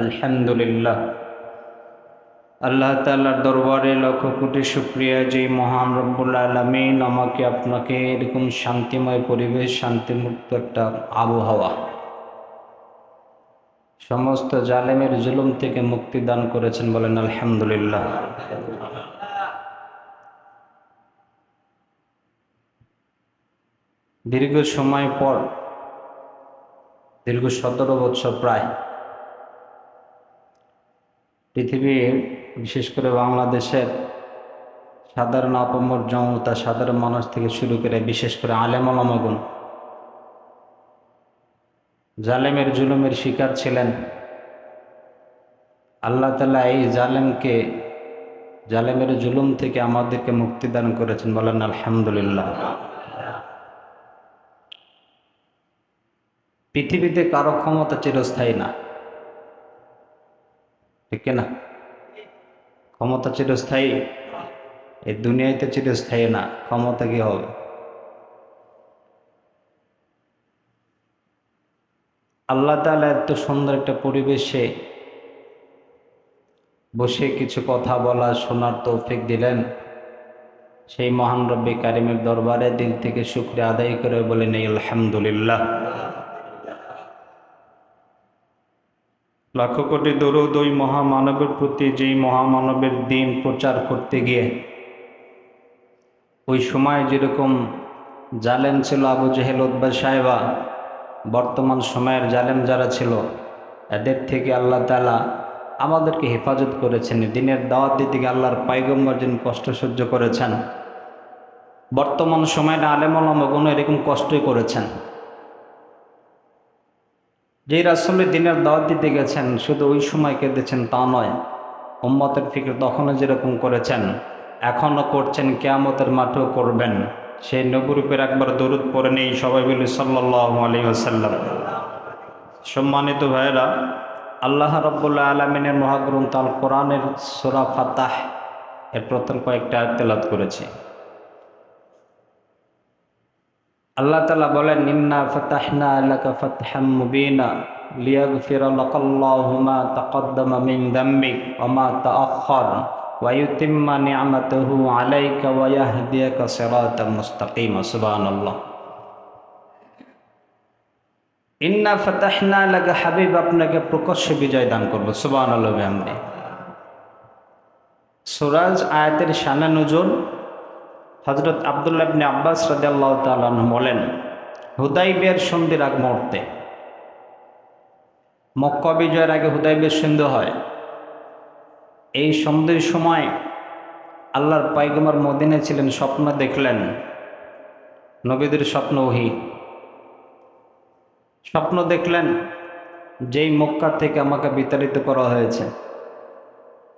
আলহামদুলিল্লাহ। আল্লাহ তাল্লার দরবারে লক্ষ কোটি শুক্রিয়া যে মহান রব্বুল আলমিন আমাকে আপনাকে এরকম শান্তিময় পরিবেশ, শান্তিমুক্ত একটা আবহাওয়া, সমস্ত জালেমের জুলুম থেকে মুক্তি দান করেছেন বলেন আলহামদুলিল্লাহ। দীর্ঘ সময় পর, দীর্ঘ সতেরো বছর প্রায় পৃথিবীর, বিশেষ করে বাংলাদেশের সাধারণ আপমর জনতা, সাধারণ মানুষ থেকে শুরু করে বিশেষ করে আলেমলামগুন জালেমের জুলুমের শিকার ছিলেন। আল্লাহ তালা এই জালেমকে, জালেমের জুলুম থেকে আমাদেরকে মুক্তি দান করেছেন বলেন আলহামদুলিল্লাহ। পৃথিবীতে কারও ক্ষমতা চিরস্থায়ী না। ঠিক না ক্ষমতা চিরস্থায়ী এই দুনিয়াতে চিরস্থায়ী না, ক্ষমতা কি হবে? আল্লাহ তালা এত সুন্দর একটা পরিবেশে বসে কিছু কথা বলা, শোনার তৌফিক দিলেন। সেই মহান রব্বী কারিমের দরবারে দিল থেকে শুক্রিয়া আদায় করে বলেন নেই আলহামদুলিল্লাহ। লক্ষ কোটি দরুদ ওই মহামানবের প্রতি যেই মহামানবের দিন প্রচার করতে গিয়ে। ওই সময় যেরকম জালেম ছিল আবু জেহেল উদ্বা সাহেবা, বর্তমান সময়ের জালেম যারা ছিল, এদের থেকে আল্লাহ তালা আমাদেরকে হেফাজত করেছেন, দিনের দাওয়াত দিতে গিয়ে আল্লাহর পাইগম্বর যেন কষ্ট সহ্য করেছেন। বর্তমান সময়ের আলেমলামগুলো এরকম কষ্টই করেছেন। যেই রাসুলের দিনের দাওয়াত দিতে গেছেন, শুধু ওই সময় কেঁদেছেন তা নয়, উম্মতের ফিক্র তখনও যেরকম করেছেন, এখনও করছেন, কেয়ামতের মাঠেও করবেন। সেই নবরূপের একবার দরুদ পরে নেই, সবাই বলি সাল্লাহ আলী সম্মানিত ভাইয়েরা, আল্লাহ রব্বুল্লাহ আলমিনের মহাগ্রন্থ আল কোরআনের সোরা ফাতাহ এর প্রথম কয়েকটা তেলাত করেছে। আল্লাহ তালা বলেন নিন্না ফতাহনা আলাকা ফতহাম মুবিনা লিয়াগফির লাকাল্লাহু মা তাকদ্দামা মিন দাম্বিক ওয়া মা তাআখার ওয়া ইউতিম্মা নি'মাতাহু আলাইকা ওয়া ইয়াহদিয়াকা সিরাতাম মুস্তাকিমা। সুবহানাল্লাহ। ইন্না ফতাহনা আলাকা হাবিব, আপনাকে প্রকাশ্য বিজয় দান করব, সুবহানাল্লাহ, বিহামদি। সুরাজ আয়াতের শানা নজর হজরত আবদুল্লাহ ইবনে আব্বাস রাদিয়াল্লাহ তাআলা বলেন হুদাইবিয়ার সন্ধির আগ মুহূর্তে, মক্কা বিজয়ের আগে হুদাইবিয়ার সন্ধি হয়। এই সন্ধির সময় আল্লাহর পাইগমার মদিনে ছিলেন, স্বপ্ন দেখলেন, নবীদের স্বপ্ন ওহি। স্বপ্ন দেখলেন, যেই মক্কা থেকে আমাকে বিতাড়িত করা হয়েছে,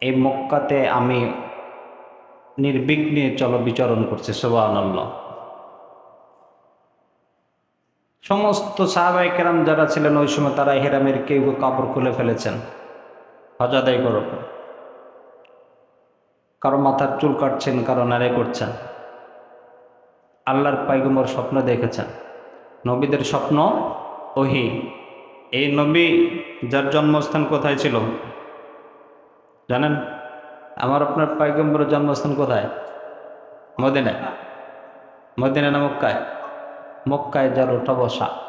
এই মক্কাতে আমি নির্বিঘ্নে চল বিচরণ করছে সোবাহান্লাহ সমস্ত সাহাবাই কেরাম যারা ছিলেন, ওই সময় তারা হেরামের কেউ কাপড় খুলে ফেলেছেন হজাদাই করো কারও মাথার চুল কাটছেন, কারও নারে করছেন। আল্লাহর পাইগম্বর স্বপ্ন দেখেছেন। নবীদের স্বপ্ন ওহি। এই নবী যার জন্মস্থান কোথায় ছিল? জানেন? আমার আপনার পাইগম্বরের জন্মস্থান কোথায়? মদিনায়। মদিনা না মক্কায়? মক্কায় যার ওঠা বসা।